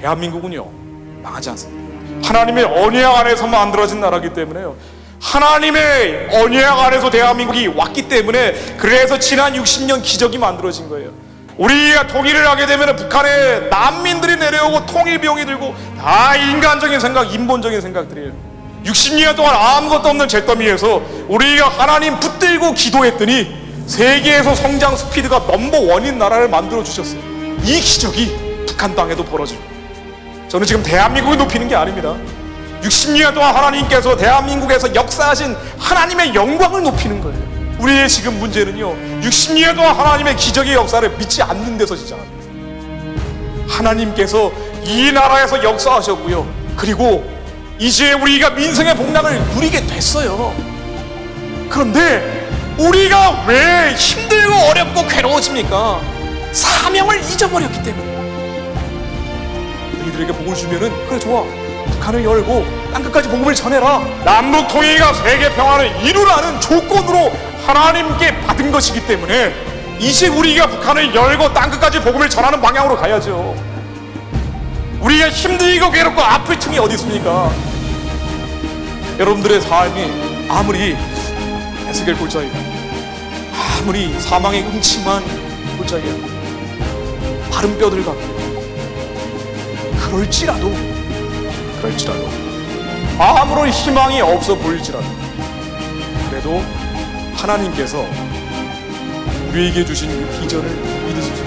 대한민국은요 망하지 않습니다. 하나님의 언약 안에서 만들어진 나라기 때문에요. 하나님의 언약 안에서 대한민국이 왔기 때문에 그래서 지난 60년 기적이 만들어진 거예요. 우리가 통일을 하게 되면 북한에 난민들이 내려오고 통일 비용이 들고 다 인간적인 생각, 인본적인 생각들이에요. 60년 동안 아무것도 없는 잿더미에서 우리가 하나님 붙들고 기도했더니 세계에서 성장 스피드가 넘버 원인 나라를 만들어 주셨어요. 이 기적이 북한 땅에도 벌어지고 저는 지금 대한민국을 높이는 게 아닙니다. 60년 동안 하나님께서 대한민국에서 역사하신 하나님의 영광을 높이는 거예요. 우리의 지금 문제는요, 60년 동안 하나님의 기적의 역사를 믿지 않는 데서 시작합니다. 하나님께서 이 나라에서 역사하셨고요. 그리고 이제 우리가 민생의 복락을 누리게 됐어요. 그런데 우리가 왜 힘들고 어렵고 괴로워집니까? 사명을 잊어버렸기 때문에. 너희들에게 복을 주면은 그래 좋아. 북한을 열고 땅끝까지 복음을 전해라. 남북 통일과 세계 평화를 이루라는 조건으로 하나님께 받은 것이기 때문에 이제 우리가 북한을 열고 땅끝까지 복음을 전하는 방향으로 가야죠. 우리가 힘들고 괴롭고 아플 틈이 어디 있습니까? 여러분들의 삶이 아무리 에스겔 골짜기가 아무리 사망의 음침한 골짜기가 마른 뼈들 같고 그럴지라도 그럴지라도 아무런 희망이 없어 보일지라도 그래도 하나님께서 우리에게 주신 그 비전을 믿으십시오.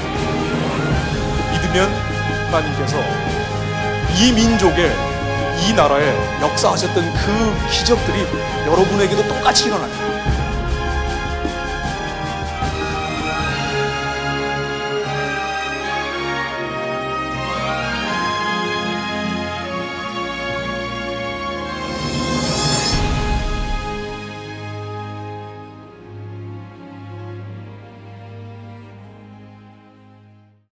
믿으면 하나님께서 이 민족의 이 나라에 역사하셨던 그 기적들이 여러분에게도 똑같이 거예요.